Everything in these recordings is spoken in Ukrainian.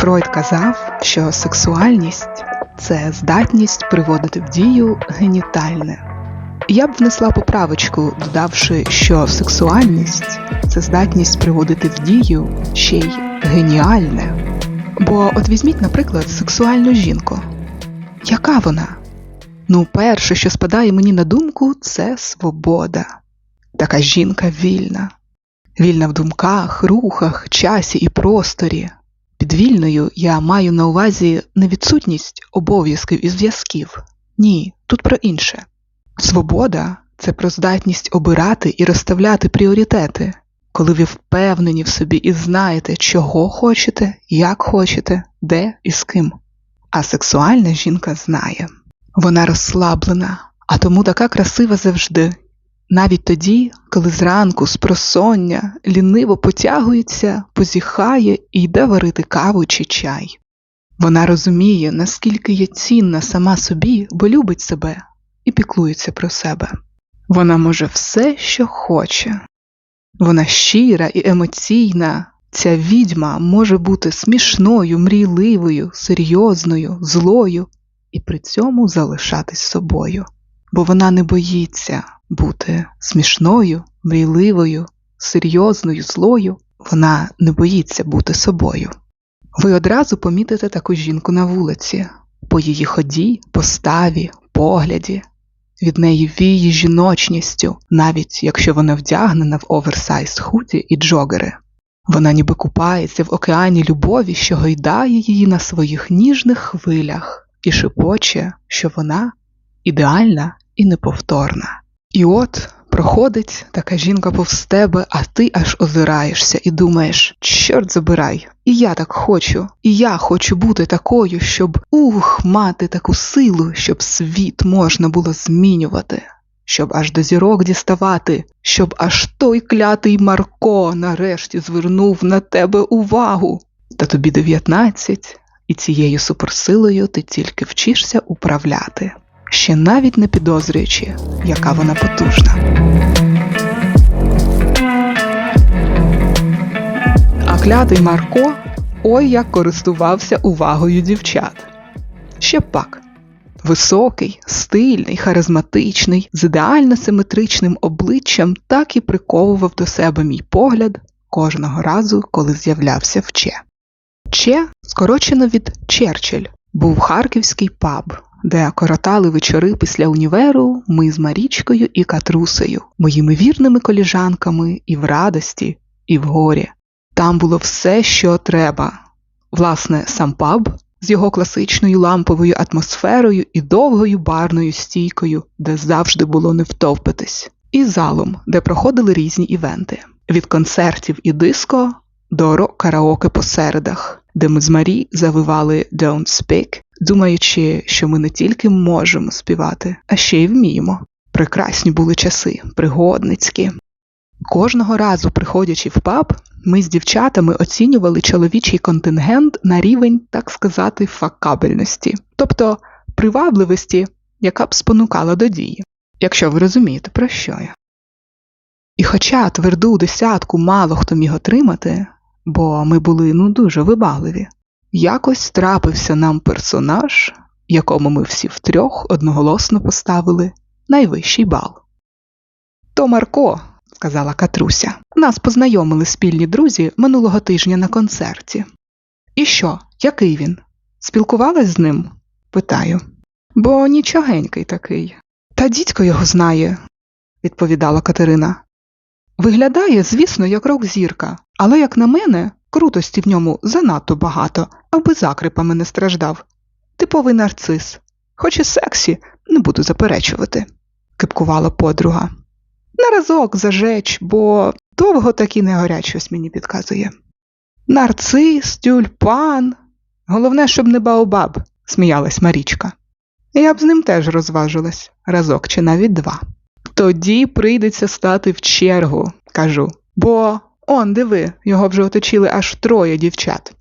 Фройд казав, що сексуальність це здатність приводити в дію генітальне. Я б внесла поправочку, додавши, що сексуальність це здатність приводити в дію ще й геніальне. Бо от візьміть, наприклад, сексуальну жінку. Яка вона? Ну, перше, що спадає мені на думку, це свобода. Така жінка вільна, вільна в думках, рухах, часі і просторі. Під вільною я маю на увазі не відсутність обов'язків і зв'язків. Ні, тут про інше. Свобода це про здатність обирати і розставляти пріоритети, коли ви впевнені в собі і знаєте, чого хочете, як хочете, де і з ким. А сексуальна жінка знає. Вона розслаблена, а тому така красива завжди. Навіть тоді, коли зранку з просоння ліниво потягується, позіхає і йде варити каву чи чай. Вона розуміє, наскільки є цінна сама собі, бо любить себе і піклується про себе. Вона може все, що хоче. Вона щира і емоційна. Ця відьма може бути смішною, мрійливою, серйозною, злою і при цьому залишатись собою, бо вона не боїться бути смішною, мрійливою, серйозною, злою, вона не боїться бути собою. Ви одразу помітите таку жінку на вулиці, по її ході, поставі, погляді, від неї віє жіночністю, навіть якщо вона вдягнена в оверсайз худі і джогери. Вона ніби купається в океані любові, що гойдає її на своїх ніжних хвилях і шепоче, що вона ідеальна і неповторна. І от проходить така жінка повз тебе, а ти аж озираєшся і думаєш: чорт забирай, і я так хочу, і я хочу бути такою, щоб ух, мати таку силу, щоб світ можна було змінювати. Щоб аж до зірок діставати, щоб аж той клятий Марко нарешті звернув на тебе увагу. Та тобі 19, і цією суперсилою ти тільки вчишся управляти, ще навіть не підозрюючи, яка вона потужна. А клятий Марко ой як користувався увагою дівчат. Ще пак. Високий, стильний, харизматичний, з ідеально симетричним обличчям так і приковував до себе мій погляд кожного разу, коли з'являвся в Че. Че, скорочено від Черчилль, був харківський паб, де коротали вечори після універу ми з Марічкою і Катрусею, моїми вірними коліжанками і в радості, і в горі. Там було все, що треба. Власне, сам паб з його класичною ламповою атмосферою і довгою барною стійкою, де завжди було не втовпитись, і залом, де проходили різні івенти від концертів і диско до рок-караоке по середах, де ми з Марі завивали Don't Speak, думаючи, що ми не тільки можемо співати, а ще й вміємо. Прекрасні були часи, пригодницькі. Кожного разу, приходячи в паб, ми з дівчатами оцінювали чоловічий контингент на рівень, так сказати, факабельності, тобто привабливості, яка б спонукала до дії, якщо ви розумієте, про що я. І хоча тверду десятку мало хто міг отримати, бо ми були ну дуже вибагливі, якось трапився нам персонаж, якому ми всі втрьох одноголосно поставили найвищий бал. То Марко, сказала Катруся. Нас познайомили спільні друзі минулого тижня на концерті. І що, який він? Спілкувалась з ним? питаю. Бо нічогенький такий. Та дідько його знає, відповідала Катерина. Виглядає, звісно, як рок-зірка, але, як на мене, крутості в ньому занадто багато, аби закрипами не страждав. Типовий нарцис. Хоч і сексі, не буду заперечувати, кипкувала подруга. На разок зажеч, бо довго таки не горять щось мені підказує. Нарцис, тюльпан. Головне, щоб не баобаб, сміялась Марічка. Я б з ним теж розважилась разок чи навіть два. Тоді прийдеться стати в чергу, кажу, бо он, диви, його вже оточили аж троє дівчат.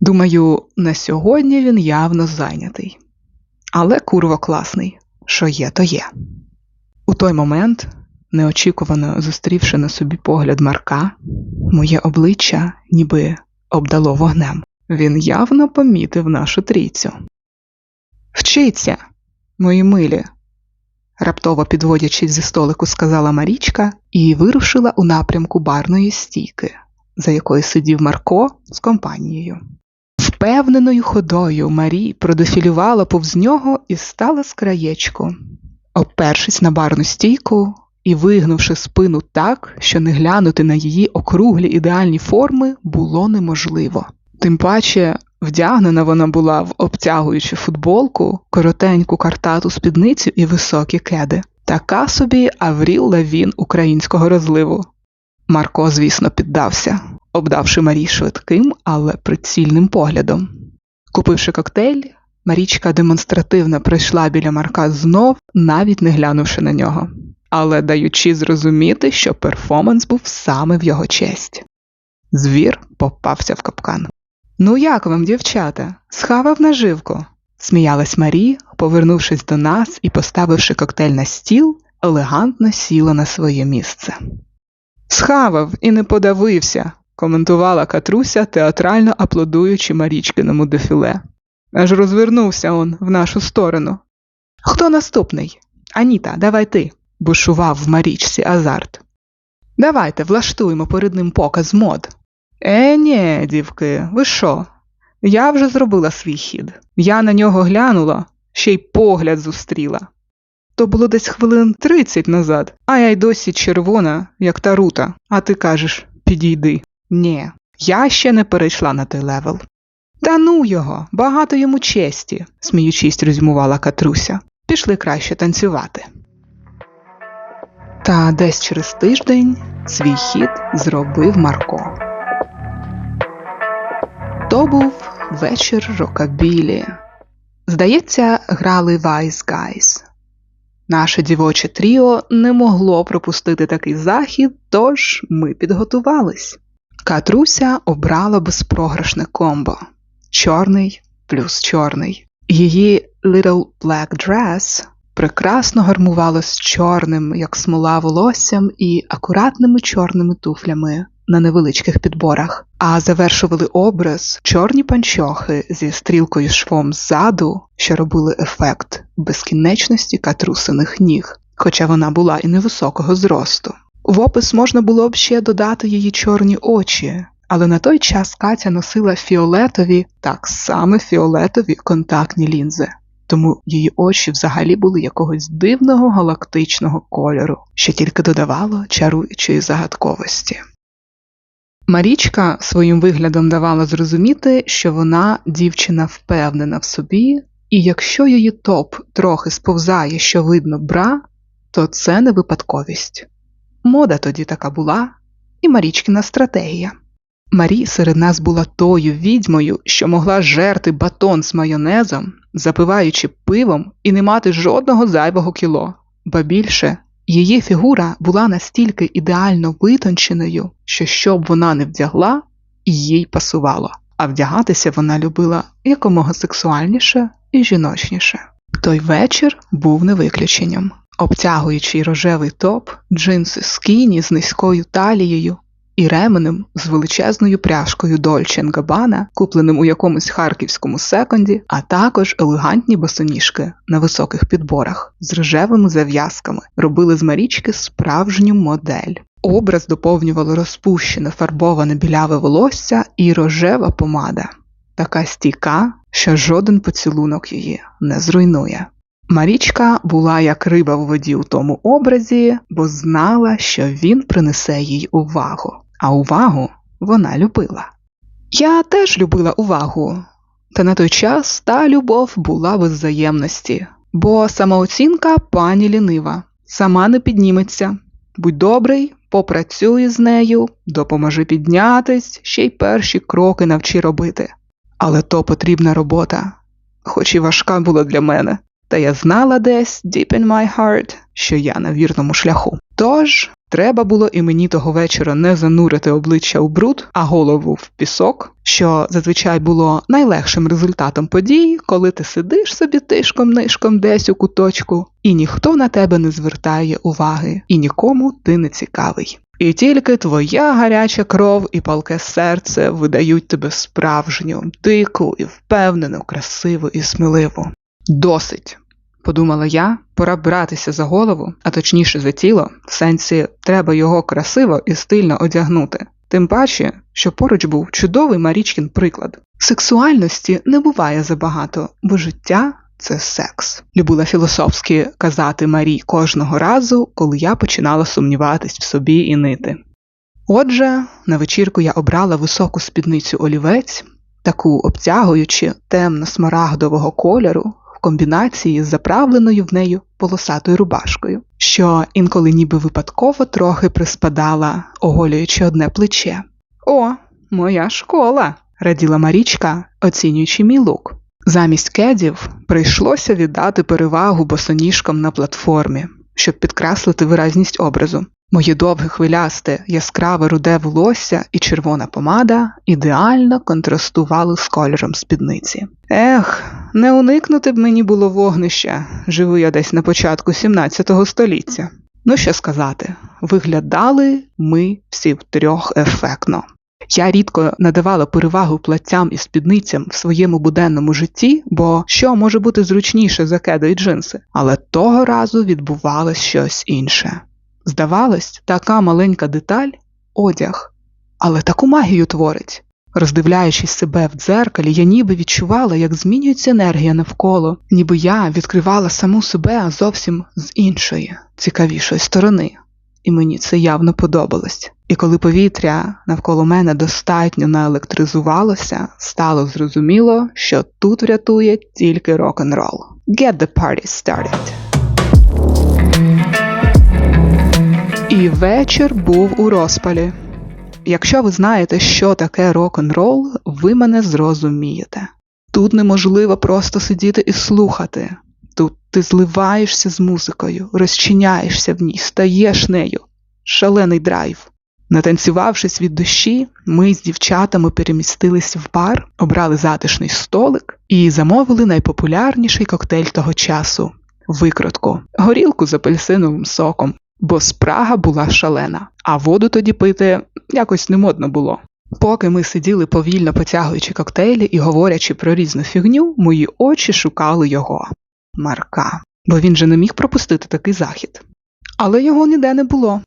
Думаю, на сьогодні він явно зайнятий. Але курво класний, що є, то є. У той момент, неочікувано зустрівши на собі погляд Марка, моє обличчя ніби обдало вогнем. Він явно помітив нашу трійцю. Вчиться, мої милі, раптово підводячись зі столику, сказала Марічка і вирушила у напрямку барної стійки, за якою сидів Марко з компанією. Впевненою ходою Марі продефілювала повз нього і стала з краєчку, опершись на барну стійку і вигнувши спину так, що не глянути на її округлі ідеальні форми було неможливо. Тим паче вдягнена вона була в обтягуючу футболку, коротеньку картату спідницю і високі кеди. Така собі Авріл Лавін українського розливу. Марко, звісно, піддався, обдавши Марі швидким, але прицільним поглядом. Купивши коктейль, Марічка демонстративно пройшла біля Марка знов, навіть не глянувши на нього, але даючи зрозуміти, що перформанс був саме в його честь. Звір попався в капкан. Ну, як вам, дівчата, схавав наживку? сміялась Марі, повернувшись до нас і поставивши коктейль на стіл, елегантно сіла на своє місце. Схавав і не подавився, коментувала Катруся, театрально аплодуючи Марічкиному дефіле. Аж розвернувся он в нашу сторону. Хто наступний? Аніта, давай ти, бушував в Марічці азарт. Давайте влаштуємо перед ним показ мод. Е, ні, дівки, ви що? Я вже зробила свій хід. Я на нього глянула, ще й погляд зустріла. То було десь хвилин тридцять назад, а я й досі червона, як та рута, а ти кажеш підійди. Ні, я ще не перейшла на той левел. Та ну його, багато йому честі, сміючись, резюмувала Катруся. Пішли краще танцювати. Та десь через тиждень свій хід зробив Марко. То був вечір рокабілі. Здається, грали Wise Guys. Наше дівоче тріо не могло пропустити такий захід, тож ми підготувались. Катруся обрала безпрограшне комбо чорний плюс чорний. Її Little Black Dress прекрасно гармувало з чорним, як смола волоссям, і акуратними чорними туфлями на невеличких підборах, а завершували образ чорні панчохи зі стрілкою швом ззаду, що робили ефект безкінечності катрусиних ніг, хоча вона була і невисокого зросту. В опис можна було б ще додати її чорні очі, але на той час Катя носила фіолетові, так саме фіолетові контактні лінзи. Тому її очі взагалі були якогось дивного галактичного кольору, що тільки додавало чаруючої загадковості. Марічка своїм виглядом давала зрозуміти, що вона дівчина впевнена в собі, і якщо її топ трохи сповзає, що видно бра, то це не випадковість. Мода тоді така була, і Марічкина стратегія. Марі серед нас була тою відьмою, що могла жерти батон з майонезом, запиваючи пивом і не мати жодного зайвого кіло, ба більше її фігура була настільки ідеально витонченою, що що б вона не вдягла, їй пасувало, а вдягатися вона любила якомога сексуальніше і жіночніше. Той вечір був не виключенням. Обтягуючий рожевий топ, джинси скіні з низькою талією і ременем з величезною пряжкою Dolce Gabbana, купленим у якомусь харківському секонді, а також елегантні босоніжки на високих підборах з рожевими зав'язками робили з Марічки справжню модель. Образ доповнювало розпущене фарбоване біляве волосся і рожева помада, така стійка, що жоден поцілунок її не зруйнує. Марічка була як риба в воді у тому образі, бо знала, що він принесе їй увагу, а увагу вона любила. Я теж любила увагу, та на той час та любов була без взаємності, бо самооцінка пані лінива, сама не підніметься. Будь добрий, попрацюй з нею, допоможи піднятись, ще й перші кроки навчи робити. Але то потрібна робота, хоч і важка була для мене. Та я знала десь, deep in my heart, що я на вірному шляху. Тож, треба було і мені того вечора не занурити обличчя у бруд, а голову в пісок, що зазвичай було найлегшим результатом подій, коли ти сидиш собі тишком нишком десь у куточку, і ніхто на тебе не звертає уваги, і нікому ти не цікавий. І тільки твоя гаряча кров і палке серце видають тебе справжню, дику і впевнену, красиву і сміливу. Досить, подумала я, пора братися за голову, а точніше за тіло, в сенсі треба його красиво і стильно одягнути. Тим паче, що поруч був чудовий Марічкін приклад. Сексуальності не буває забагато, бо життя це секс. Любила філософськи казати Марі кожного разу, коли я починала сумніватись в собі і нити. Отже, на вечірку я обрала високу спідницю олівець, таку обтягуючи темно-смарагдового кольору комбінації з заправленою в нею полосатою рубашкою, що інколи ніби випадково трохи приспадала, оголюючи одне плече. О, моя школа! раділа Марічка, оцінюючи мій лук. Замість кедів прийшлося віддати перевагу босоніжкам на платформі, щоб підкреслити виразність образу. Моє довге хвилясте, яскраве руде волосся і червона помада ідеально контрастували з кольором спідниці. Ех, не уникнути б мені було вогнища, живу я десь на початку 17 століття. Ну що сказати, виглядали ми всі втрьох ефектно. Я рідко надавала перевагу платтям і спідницям в своєму буденному житті, бо що може бути зручніше за кеди й джинси, але того разу відбувалось щось інше. Здавалось, така маленька деталь одяг, але таку магію творить. Роздивляючись себе в дзеркалі, я ніби відчувала, як змінюється енергія навколо, ніби я відкривала саму себе зовсім з іншої, цікавішої сторони, і мені це явно подобалось. І коли повітря навколо мене достатньо наелектризувалося, стало зрозуміло, що тут врятує тільки рок-н-рол. Get the party started. І вечір був у розпалі. Якщо ви знаєте, що таке рок-н-рол, ви мене зрозумієте. Тут неможливо просто сидіти і слухати. Тут ти зливаєшся з музикою, розчиняєшся в ній, стаєш нею. Шалений драйв. Натанцювавшись від душі, ми з дівчатами перемістились в бар, обрали затишний столик і замовили найпопулярніший коктейль того часу викрутку, горілку з апельсиновим соком, бо спрага була шалена, а воду тоді пити якось не модно було. Поки ми сиділи повільно потягуючи коктейлі і говорячи про різну фігню, мої очі шукали його Марка, бо він же не міг пропустити такий захід. Але його ніде не було.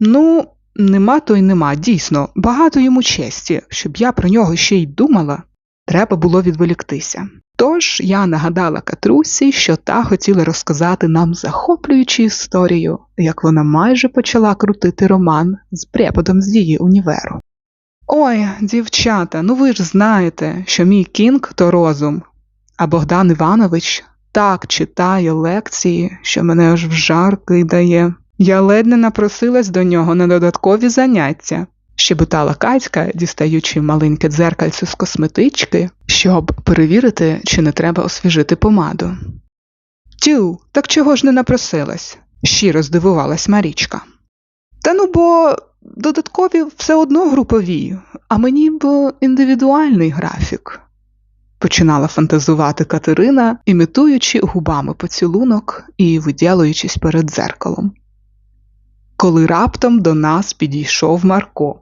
Ну, нема то й нема, дійсно, багато йому честі, щоб я про нього ще й думала, треба було відволіктися. Тож я нагадала Катрусі, що та хотіла розказати нам захоплюючу історію, як вона майже почала крутити роман з преподом з її універу. Ой, дівчата, ну ви ж знаєте, що мій кінг то розум, а Богдан Іванович так читає лекції, що мене аж в жар кидає. Я ледь не напросилась до нього на додаткові заняття, щебетала Катька, дістаючи маленьке дзеркальце з косметички, щоб перевірити, чи не треба освіжити помаду. Тю, так чого ж не напросилась? щиро здивувалась Марічка. Та ну бо додаткові все одно групові, а мені б індивідуальний графік. Починала фантазувати Катерина, імітуючи губами поцілунок і виділуючись перед дзеркалом. Коли раптом до нас підійшов Марко.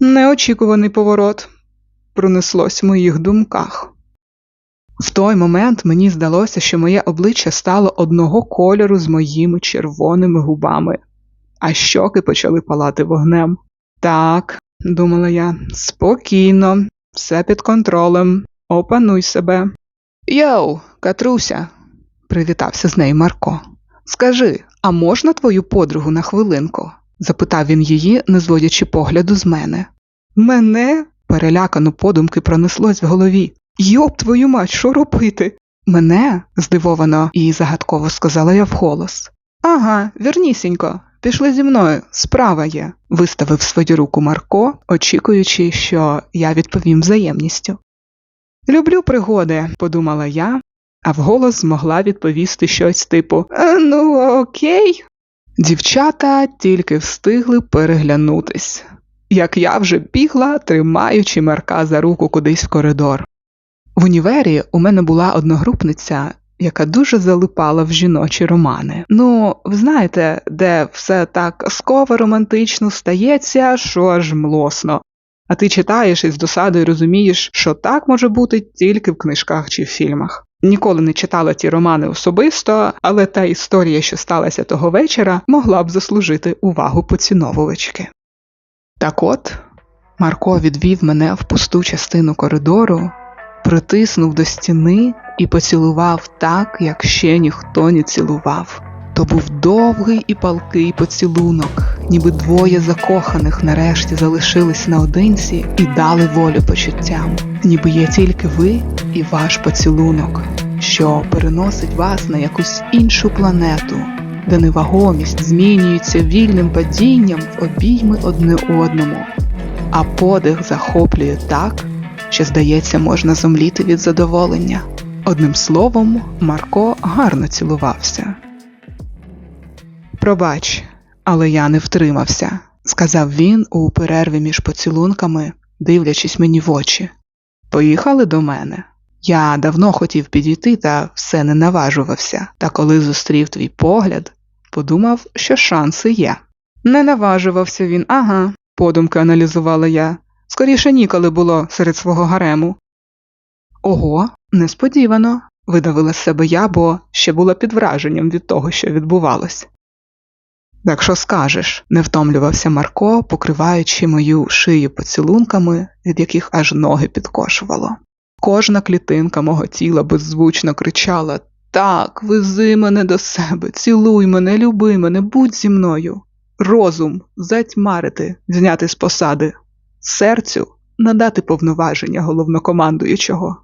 Неочікуваний поворот пронеслось в моїх думках. В той момент мені здалося, що моє обличчя стало одного кольору з моїми червоними губами, а щоки почали палати вогнем. Так, думала я, спокійно, все під контролем, опануй себе. Йоу, Катруся, привітався з нею Марко. Скажи, а можна твою подругу на хвилинку? Запитав він її, не зводячи погляду з мене. Мене? перелякано подумки пронеслось в голові. Йоп, твою мать, що робити? Мене? здивовано і загадково сказала я вголос. Ага, вірнісінько, пішли зі мною, справа є, виставив свою руку Марко, очікуючи, що я відповім взаємністю. Люблю пригоди, подумала я, а вголос змогла відповісти щось типу Ну, окей. Дівчата тільки встигли переглянутись, як я вже бігла, тримаючи Марка за руку кудись в коридор. В універі у мене була одногрупниця, яка дуже залипала в жіночі романи. Ну, ви знаєте, де все так казково романтично стається, що аж млосно. А ти читаєш і з досадою розумієш, що так може бути тільки в книжках чи в фільмах. Ніколи не читала ті романи особисто, але та історія, що сталася того вечора, могла б заслужити увагу поціновувачки. Так от, Марко відвів мене в пусту частину коридору, притиснув до стіни і поцілував так, як ще ніхто не цілував. То був довгий і палкий поцілунок, ніби двоє закоханих нарешті залишились наодинці і дали волю почуттям, ніби є тільки ви і ваш поцілунок, що переносить вас на якусь іншу планету, де невагомість змінюється вільним падінням в обійми одне одному, а подих захоплює так, що, здається, можна зомліти від задоволення. Одним словом, Марко гарно цілувався. Пробач, але я не втримався, сказав він у перерві між поцілунками, дивлячись мені в очі. Поїхали до мене. Я давно хотів підійти та все не наважувався, та коли зустрів твій погляд, подумав, що шанси є. Не наважувався він, ага, подумки аналізувала я. Скоріше ніколи було серед свого гарему. Ого, несподівано, видавила з себе я, бо ще була під враженням від того, що відбувалось. Так що скажеш, не втомлювався Марко, покриваючи мою шию поцілунками, від яких аж ноги підкошувало. Кожна клітинка мого тіла беззвучно кричала Так, вези мене до себе, цілуй мене, люби мене, будь зі мною. Розум затьмарити, зняти з посади, серцю надати повноваження головнокомандуючого.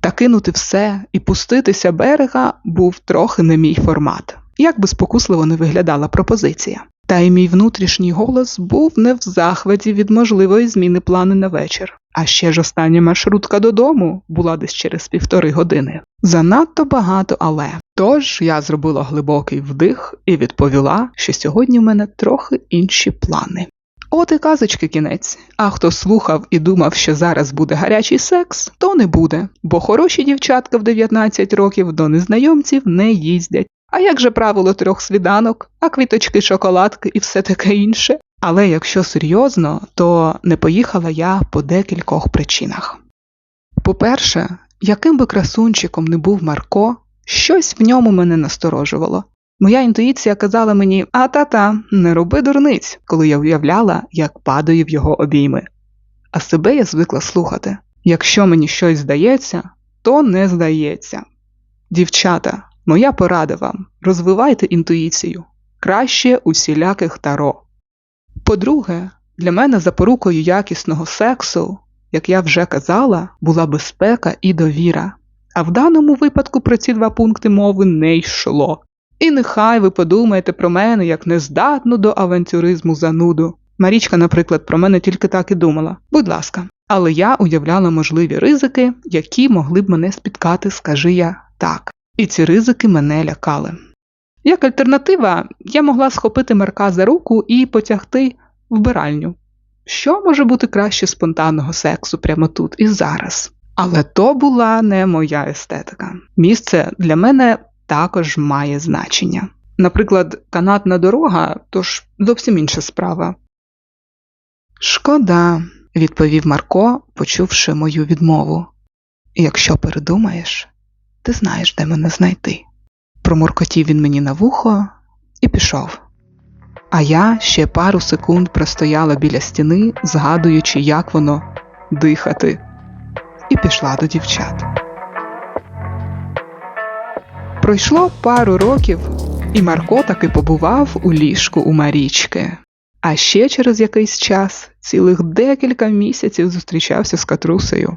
Та кинути все і пуститися берега був трохи не мій формат, як би спокусливо не виглядала пропозиція. Та й мій внутрішній голос був не в захваті від можливої зміни плани на вечір. А ще ж остання маршрутка додому була десь через півтори години. Занадто багато але. Тож я зробила глибокий вдих і відповіла, що сьогодні в мене трохи інші плани. От і казочки кінець. А хто слухав і думав, що зараз буде гарячий секс, то не буде, бо хороші дівчатка в 19 років до незнайомців не їздять. А як же правило трьох свіданок, а квіточки, шоколадки і все таке інше? Але якщо серйозно, то не поїхала я по декількох причинах. По-перше, яким би красунчиком не був Марко, щось в ньому мене насторожувало. Моя інтуїція казала мені а та-та, не роби дурниць, коли я уявляла, як падаю в його обійми. А себе я звикла слухати якщо мені щось здається, то не здається. Дівчата, моя порада вам розвивайте інтуїцію краще усіляких таро. По-друге, для мене запорукою якісного сексу, як я вже казала, була безпека і довіра. А в даному випадку про ці два пункти мови не йшло. І нехай ви подумаєте про мене як нездатну до авантюризму зануду. Марічка, наприклад, про мене тільки так і думала. Будь ласка, але я уявляла можливі ризики, які могли б мене спіткати, скажи я так. І ці ризики мене лякали. Як альтернатива, я могла схопити Марка за руку і потягти вбиральню. Що може бути краще спонтанного сексу прямо тут і зараз? Але то була не моя естетика. Місце для мене також має значення. Наприклад, канатна дорога то ж зовсім інша справа. Шкода, відповів Марко, почувши мою відмову. Якщо передумаєш, ти знаєш, де мене знайти. Промуркотів він мені на вухо і пішов. А я ще пару секунд простояла біля стіни, згадуючи, як воно дихати, і пішла до дівчат. Пройшло пару років, і Марко таки побував у ліжку у Марічки. А ще через якийсь час, цілих декілька місяців зустрічався з Катрусею.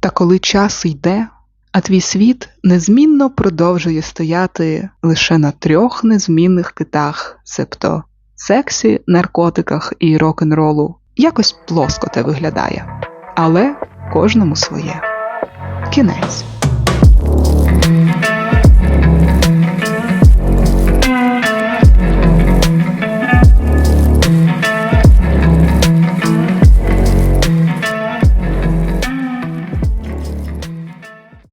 Та коли час йде, а твій світ незмінно продовжує стояти лише на трьох незмінних китах, себто сексі, наркотиках і рок-н-ролу, якось плоско те виглядає. Але кожному своє. Кінець.